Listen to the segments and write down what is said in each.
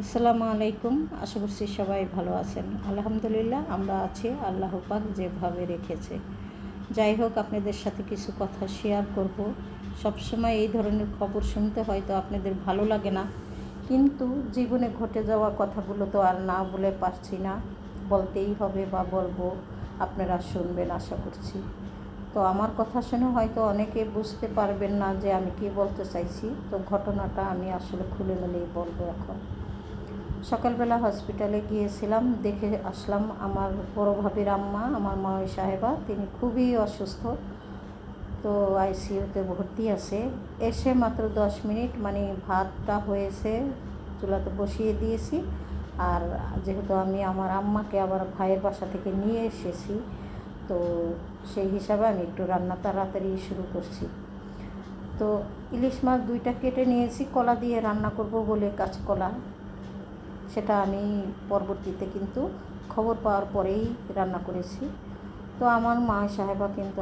আসসালামু আলাইকুম। আশা করছি সবাই ভালো আছেন। আলহামদুলিল্লাহ আমরা আছি আল্লাহ পাক যেভাবে রেখেছে। যাই হোক, আপনাদের সাথে কিছু কথা শেয়ার করব। সবসময় এই ধরনের খবর শুনতে হয়তো আপনাদের ভালো লাগে না। কিন্তু জীবনে ঘটে যাওয়া কথাগুলো তো আর না বলে পারছি না। বলতেই হবে বা বলব, আপনারা শুনবেন আশা করছি। তো আমার কথা শুনে হয়তো অনেকে বুঝতে পারবেন না যে আমি কি বলতে চাইছি। তো ঘটনাটা আমি আসলে খুলে মেলেই বলব এখন। সকালবেলা হসপিটালে গিয়েছিলাম, দেখে আসলাম আমার বড় ভাবির আম্মা, আমার মা সাহেবা, তিনি খুবই অসুস্থ। তো আইসিইউতে ভর্তি আছে। এসে মাত্র দশ মিনিট মানে ভাতটা হয়েছে, চুলাতে বসিয়ে দিয়েছি। আর যেহেতু আমি আমার আম্মাকে আবার ভাইয়ের বাসা থেকে নিয়ে এসেছি, তো সেই হিসাবে আমি একটু রান্না তাড়াতাড়ি শুরু করছি। তো ইলিশ মাছ দুইটা কেটে নিয়েছি, কলা দিয়ে রান্না করব বলে কাঁচকলা। সেটা আমি পরবর্তীতে কিন্তু খবর পাওয়ার পরেই রান্না করেছি। তো আমার মা সাহেবা কিন্তু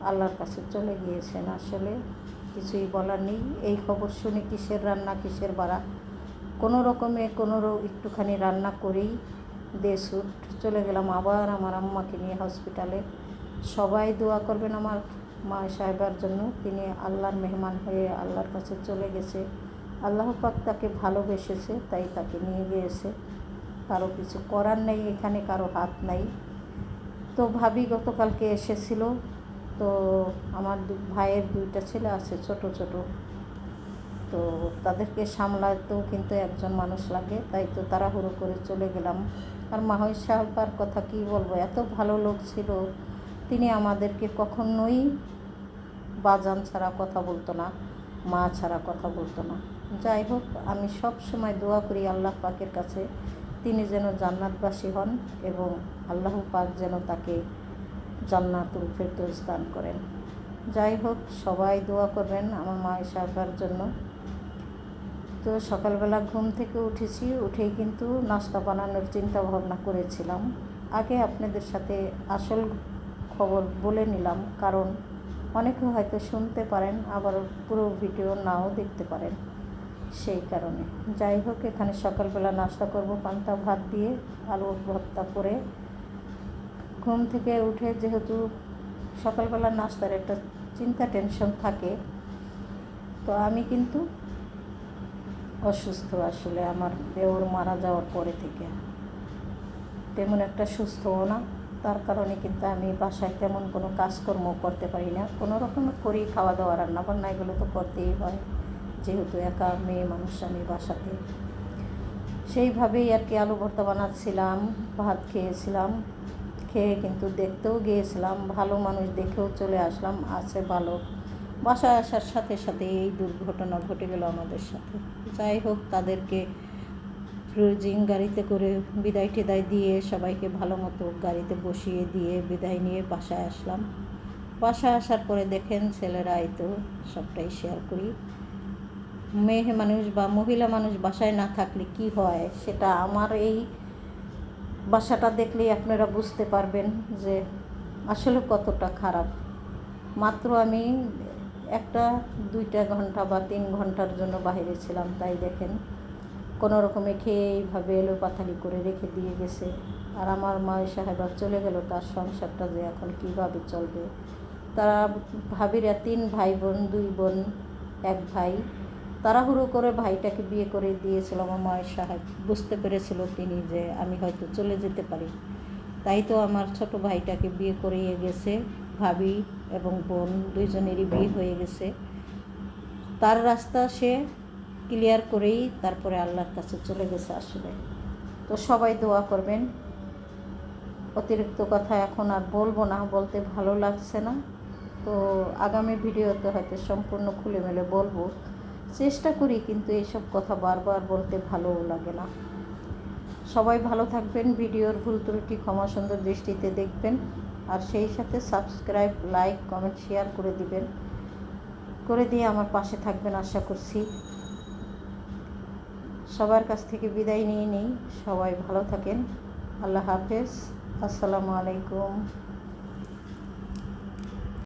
আল্লাহর কাছে চলে গিয়েছেন আসলে। কিছুই বলার নেই। এই খবর শুনে কিসের রান্না, কিসের বাড়া? কোনো রকমে কোনো একটুখানি রান্না করেই দেশুট চলে গেলাম আবার আমার আম্মাকে নিয়ে হসপিটালে। সবাই দোয়া করবেন আমার মা সাহেবার জন্য। তিনি আল্লাহর মেহমান হয়ে আল্লাহর কাছে চলে গেছে। আল্লাহ পাক তাকে ভালোবেসেছে, তাই তাকে নিয়ে গিয়েছে। কারও কিছু করার নেই এখানে, কারও হাত নাই। তো ভাবি গতকালকে এসেছিল, তো আমার ভাইয়ের দুইটা ছেলে আছে, ছোট ছোট। তো তাদেরকে সামলাতেও কিন্তু একজন মানুষ লাগে, তাই তো তাড়াহুড়ো করে চলে গেলাম। আর মাহই সাহেবার কথা কি বলব, এত ভালো লোক ছিল, তিনি আমাদেরকে কখনোই বাজান ছাড়া কথা বলতো না, মা ছাড়া কথা বলতো না। যাই হোক আমি সব সময় দোয়া করি আল্লাহ পাকের কাছে, তিনি যেন জান্নাতবাসী হন এবং আল্লাহ পাক যেন তাকে জান্নাতুল ফেরদৌস দান করেন। যাই হোক সবাই দোয়া করবেন আমার মায়ের সাহেবার জন্য। তো সকালবেলা ঘুম থেকে উঠেছি, উঠেই কিন্তু নাস্তা বানানোর চিন্তা ভাবনা করেছিলাম। আগে আপনাদের সাথে আসল খবর বলে নিলাম, কারণ অনেকে হয়তো শুনতে পারেন, আবার পুরো ভিডিও নাও দেখতে পারেন। সেই কারণে। যাই হোক, এখানে সকালবেলা নাস্তা করব, পান্তা ভাত দিয়ে, আলু ভর্তা করে। ঘুম থেকে উঠে যেহেতু সকালবেলা নাস্তার একটা চিন্তা, টেনশন থাকে, তো আমি কিন্তু অসুস্থ আসলে আমার দেওর মারা যাওয়ার পরে থেকে। তেমন একটা সুস্থও না, তার কারণে কিন্তু আমি বাসায় তেমন কোনো কাজকর্ম করতে পারি না। কোনো রকম করি খাওয়া দাওয়া রান্না বান্না এগুলো তো করতেই হয়। যেহেতু একা মেয়ে মানুষ আমি বাসাতে। সেইভাবেই আর কি আলু ভর্তা বানাচ্ছিলাম, ভাত খেয়েছিলাম, খেয়ে কিন্তু দেখতেও গিয়েছিলাম, ভালো মানুষ দেখেও চলে আসলাম, আছে ভালো। বাসায় আসার সাথে সাথে এই দুর্ঘটনা ঘটে গেল আমাদের সাথে। যাই হোক, তাদেরকে ক্রুজিং গাড়িতে করে বিদায় টিদায় দিয়ে সবাইকে ভালো মতো গাড়িতে বসিয়ে দিয়ে বিদায় নিয়ে বাসায় আসলাম। বাসায় আসার পরে দেখেন ছেলেরা এই তো সবটাই শেয়ার করি। মেয়ে মানুষ বা মহিলা মানুষ বাসায় না থাকলে কি হয়? সেটা আমার এই বাসাটা দেখলেই আপনারা বুঝতে পারবেন যে আসলে কতটা খারাপ। মাত্র আমি একটা, দুইটা ঘণ্টা বা তিন ঘণ্টার জন্য বাইরে ছিলাম, তাই দেখেন। কোনো রকমে খেয়ে এইভাবে এলো পাথারি করে রেখে দিয়ে গেছে। আর আমার মা সাহেবা চলে গেল, তার সংসারটা যে এখন কীভাবে চলবে? তারা ভাবিরা তিন ভাই বোন, দুই বোন, এক ভাই। তাড়াহুড়ো করে ভাইটাকে বিয়ে করে দিয়েছিল আমার মায়ের সাহেব বুঝতে পেরেছিল তিনি যে আমি হয়তো চলে যেতে পারি। তাই তো আমার ছোট ভাইটাকে বিয়ে করিয়ে গেছে, ভাবি এবং বোন দুইজনেরই বিয়ে হয়ে গেছে। তার রাস্তা সে ক্লিয়ার করেই তারপরে আল্লাহর কাছে চলে গেছে আসলে। তো সবাই দোয়া করবেন। অতিরিক্ত কথা এখন আর বলব না, বলতে ভালো লাগছে না। তো আগামী ভিডিওতে হয়তো সম্পূর্ণ খুলে মেলে বলব। চেষ্টা করি কিন্তু এইসব কথা বারবার বলতে ভালোও লাগে না। সবাই ভালো থাকবেন, ভিডিওর ভুল ত্রুটি ক্ষমা সুন্দর দৃষ্টিতে দেখবেন, আর সেই সাথে সাবস্ক্রাইব লাইক কমেন্ট শেয়ার করে দিবেন। করে দিয়ে আমার পাশে থাকবেন আশা করছি। সবার কাছ থেকে বিদায় নিয়ে নিই। সবাই ভালো থাকেন। আল্লাহ হাফেজ। আসসালামু আলাইকুম।